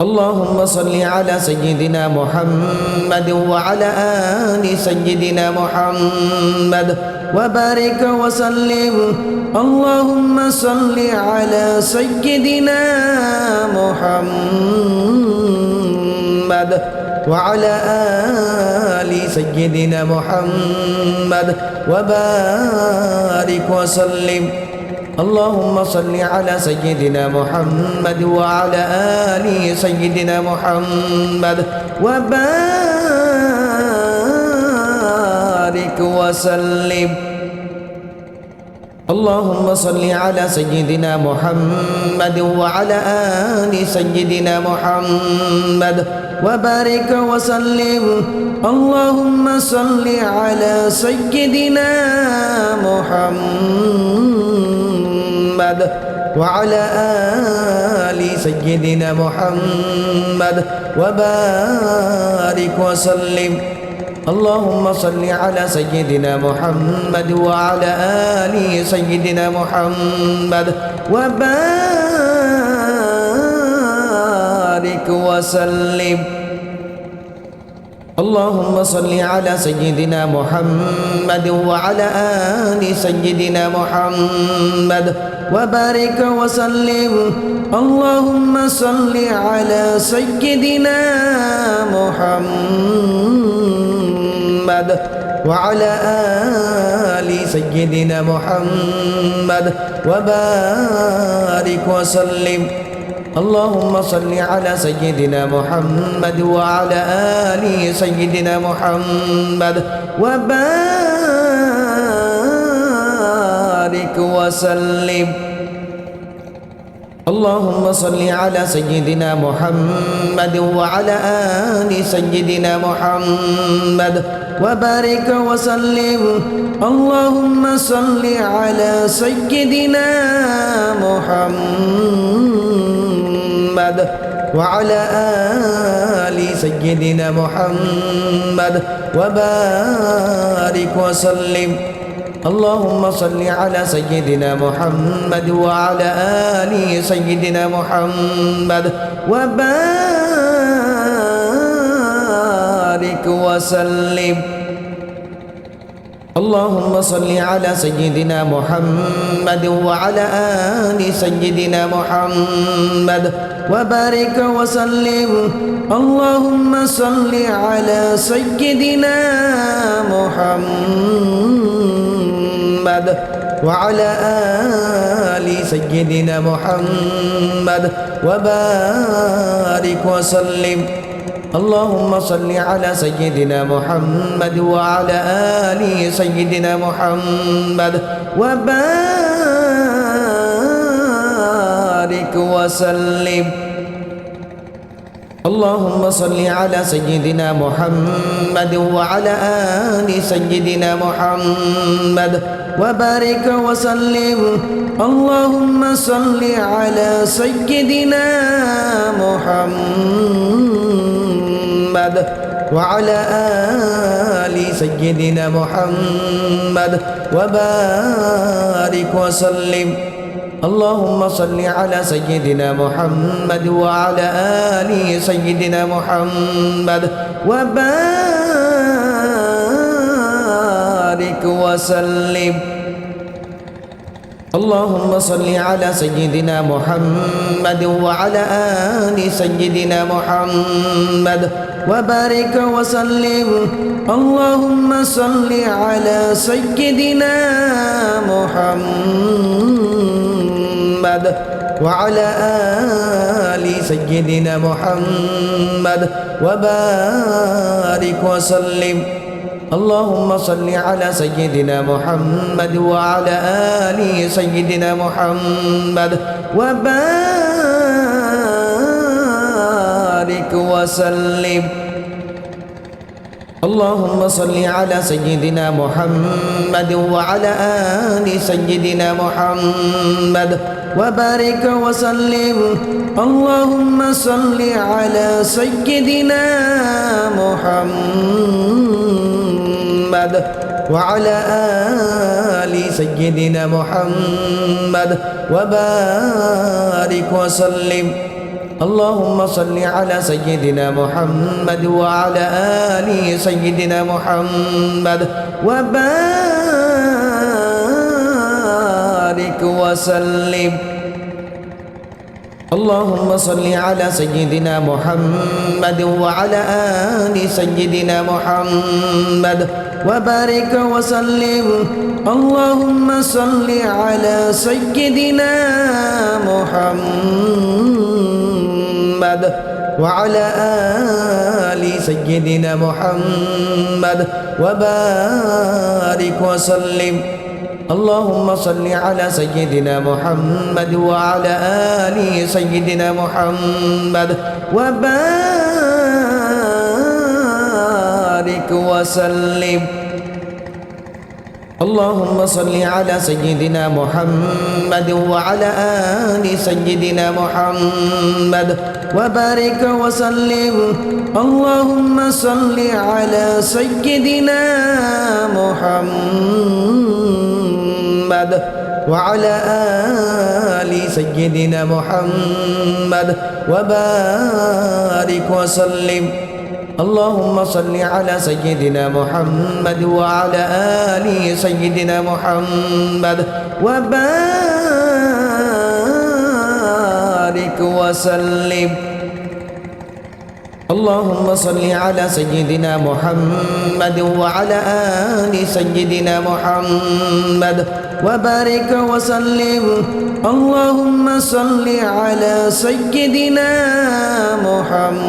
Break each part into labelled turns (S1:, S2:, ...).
S1: اللهم صل على سيدنا محمد وعلى آل سيدنا محمد وبارك وسلم. اللهم صل على سيدنا محمد وعلى آل سيدنا محمد وبارك وسلم. اللهم صل على سيدنا محمد وعلى آل سيدنا محمد وبارك وسلم. اللهم صل على سيدنا محمد وعلى آل سيدنا محمد وبارك وسلم. اللهم صل على سيدنا محمد وعلى آل سيدنا محمد وبارك وسلم. اللهم صل على سيدنا محمد وعلى آل سيدنا محمد وبارك وسلم. اللهم صل على سيدنا محمد وعلى آل سيدنا محمد وبارك وسلم. اللهم صل على سيدنا محمد وعلى آل سيدنا محمد وبارك وسلم. اللهم صل على سيدنا محمد وعلى آل سيدنا محمد وبارك وسلم. اللهم صل على سيدنا محمد وعلى آل سيدنا محمد وبارك وسلم. اللهم صل على سيدنا محمد. وعلى آل سيدنا محمد وبارك وسلم. اللهم صل على سيدنا محمد وعلى آل سيدنا محمد وبارك وسلم. اللهم صل على سيدنا محمد وعلى آل سيدنا محمد وبارك وسلم. اللهم صل على سيدنا محمد وعلى آل سيدنا محمد وبارك وسلم. اللهم صل على سيدنا محمد وعلى آل سيدنا محمد وبارك وسلم. اللهم صل على سيدنا محمد وعلى آل سيدنا محمد وبارك وسلم. اللهم صل على سيدنا محمد وعلى آل سيدنا محمد وبارك وسلم. اللهم صل على سيدنا محمد وعلى آل سيدنا محمد وبارك وسلم. اللهم صل على سيدنا محمد وعلى آل سيدنا محمد وبارك وسلم. اللهم صل على سيدنا محمد وعلى آل سيدنا محمد وبارك وسلم. اللهم صل على سيدنا محمد وعلى آل سيدنا محمد وبارك وسلم. اللهم صل على سيدنا محمد وعلى آل سيدنا محمد وبارك وسلم. اللهم صل على سيدنا محمد وعلى آل سيدنا محمد وبارك وسلم. اللهم صل على سيدنا محمد وعلى آل سيدنا محمد وبارك وسلم. اللهم صل على سيدنا محمد وعلى آل سيدنا محمد وبارك وسلم. اللهم صل على سيدنا محمد وعلى آل سيدنا محمد وبارك وسلم. اللهم صل على سيدنا محمد وعلى آل سيدنا محمد وبارك وسلم. اللهم صل على سيدنا محمد وعلى آل سيدنا محمد وبارك وسلم. اللهم صل على سيدنا محمد وعلى آل سيدنا محمد وبارك وسلم. اللهم صل على سيدنا محمد وعلى آل سيدنا محمد وبارك وسلم. اللهم صل على سيدنا محمد وعلى آل سيدنا محمد وبارك وسلم. اللهم صل على سيدنا محمد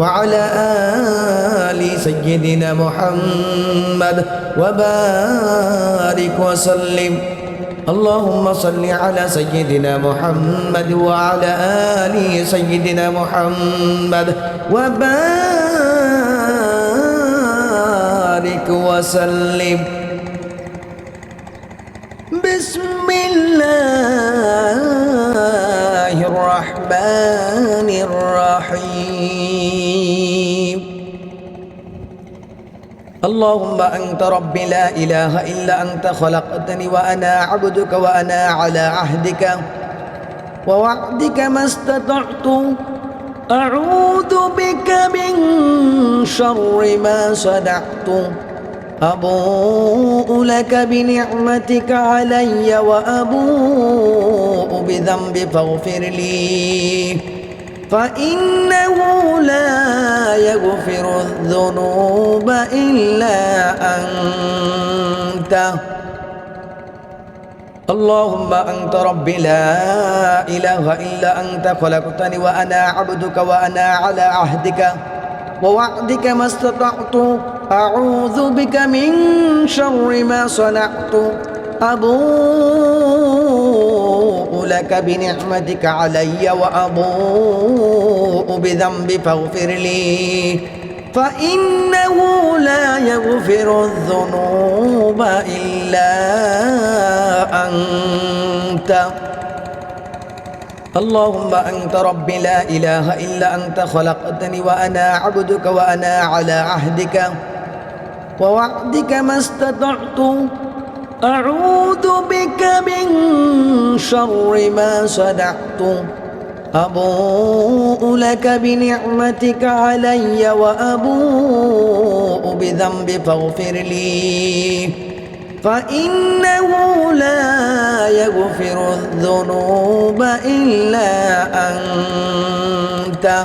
S1: وعلى آل سيدنا محمد وبارك وسلم. اللهم صل على سيدنا محمد وعلى آل سيدنا محمد وبارك وسلم. بسم الله الرحمن الرحيم. اللهم أنت ربي لا إله إلا أنت خلقتني وأنا عبدك وأنا على عهدك. ووعدك ما استطعت. أعوذ بك من شر ما صنعت. أبوء لك بنعمتك علي وأبوء بذنب فاغفر لي. فإنه لا يغفر الذنوب إلا أنت اللهم أنت ربي لا إله إلا أنت خلقتني وأنا عبدك وأنا على عهدك ووعدك ما استطعت أعوذ بك من شر ما صنعت أبوء لك بنعمتك علي وأبوء بذنبي فاغفر لي. فإنه لا يغفر الذنوب إلا أنت. اللهم أنت ربي لا إله إلا أنت خلقتني وأنا عبدك وأنا على عهدك. ووعدك ما استطعت أعوذ بك من شر ما صنعت. أبوء لك بنعمتك علي وأبوء بذنبي فاغفر لي. فإنه لا يغفر الذنوب إلا أنت.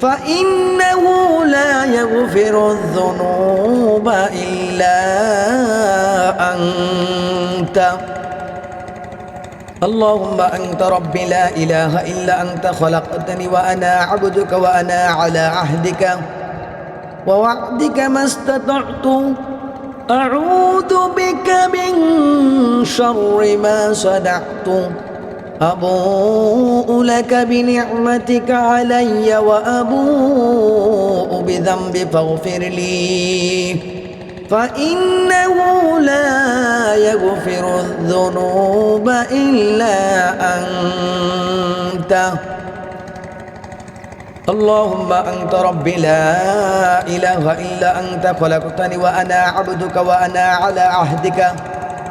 S1: فإنه لا يغفر الذنوب إلا أنت. اللهم أنت ربي لا إله إلا أنت خلقتني وأنا عبدك وأنا على عهدك. ووعدك ما استطعت أعوذ بك من شر ما صنعت. أبوء لك بنعمتك علي وأبوء بذنبي فاغفر لي. فإنه لا يغفر الذنوب إلا أنت. اللهم أنت ربي لا إله إلا أنت خلقتني وأنا عبدك وأنا على عهدك.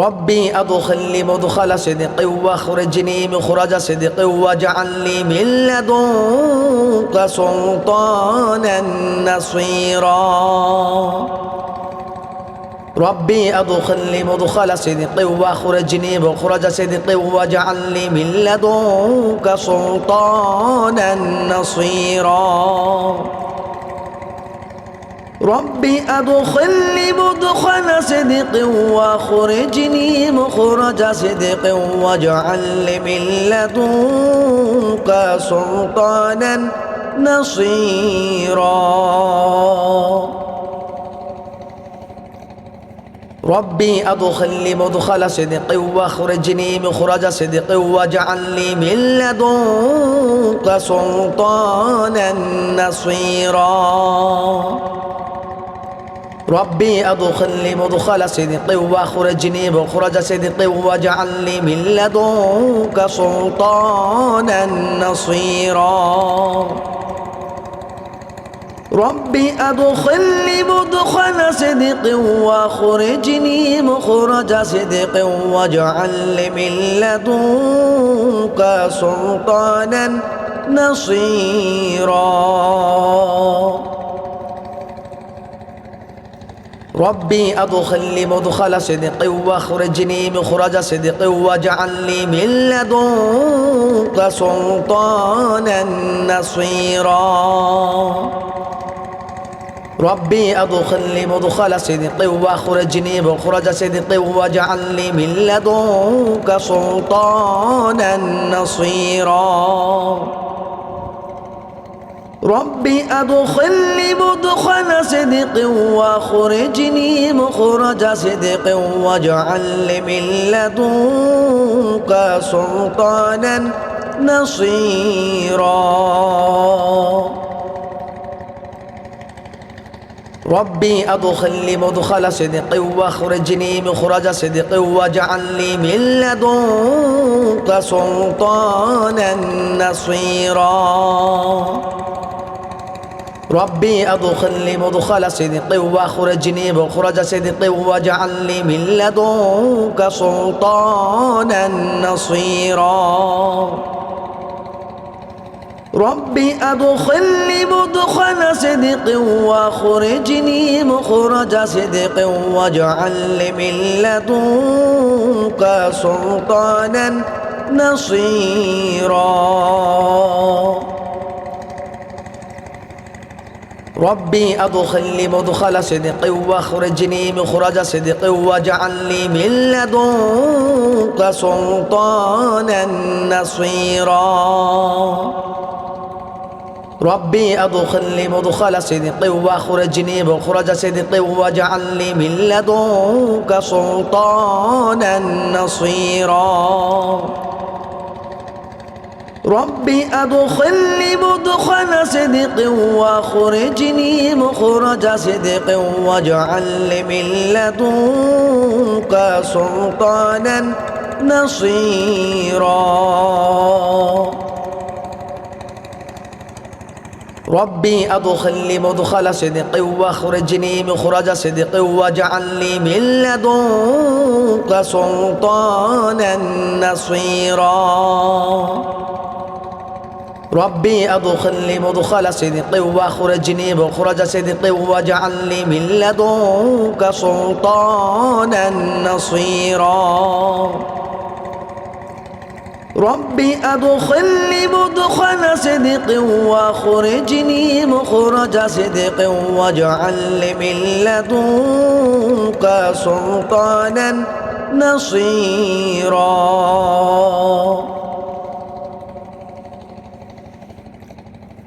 S1: ربي أدخلني مدخل صدق وأخرجني مخرج صدق واجعل لي من لدنك سلطانا نصيرا. ربي أدخلني مدخل صدق وأخرجني مخرج صدق واجعل لي من لدنك سلطانا نصيرا. ربي أدخلني مدخل صدق وأخرجني مخرج صدق واجعل لي من لدنك سلطانا نصيرا. ربي أدخلني مدخل صدق وأخرجني مخرج صدق واجعل لي من لدنك سلطانا نصيرا. ربي أدخلني مدخل صدق وأخرجني مخرج صدق واجعل لي من لدنك سلطانا نصيرا. ربي أدخلني مدخل صدق وأخرجني مخرج صدق واجعل لي من لدنك سلطانا نصيرا. ربي أدخلني مدخل صدق واخرجني مخرج صدق واجعل لي من لدنك سلطانا نصيرا. ربي أدخلني مدخل صدق واخرجني مخرج صدق واجعل لي من لدنك سلطانا نصيرا. ربي أدخلني مدخل صدق وأخرجني مخرج صدق واجعل لي من لدنك سلطانا نصيرا. ربي أدخلني مدخل صدق وأخرجني مخرج صدق واجعل لي من لدنك سلطانا نصيرا. ربي أدخلني مدخل صدق وأخرجني مخرج صدق واجعل لي من لدنك سلطانا نصيرا. ربي أدخلني مدخل صدق وأخرجني مخرج صدق واجعل لي من لدنك سلطانا نصيرا. ربي أدخلني مدخل صدق واخرجني مخرج صدق واجعل لي من لدنك سلطانا نصيرا. ربي أدخلني مدخل صدق واخرجني مخرج صدق واجعل لي من لدنك سلطانا نصيرا. ربي أدخلني مدخل صدق وأخرجني مخرج صدق واجعل من لدنك سلطانا نصيرا. ربي أدخلني مدخل صدق وأخرجني مخرج صدق واجعل لي من لدنك سلطانا نصيرا. ربي أدخلني مدخل صدق وأخرجني مخرج صدق واجعل لي من لدنك سلطانا نصيرا. ربي أدخلني مدخل صدق وأخرجني مخرج صدق واجعل لي من لدنك سلطانا نصيرا.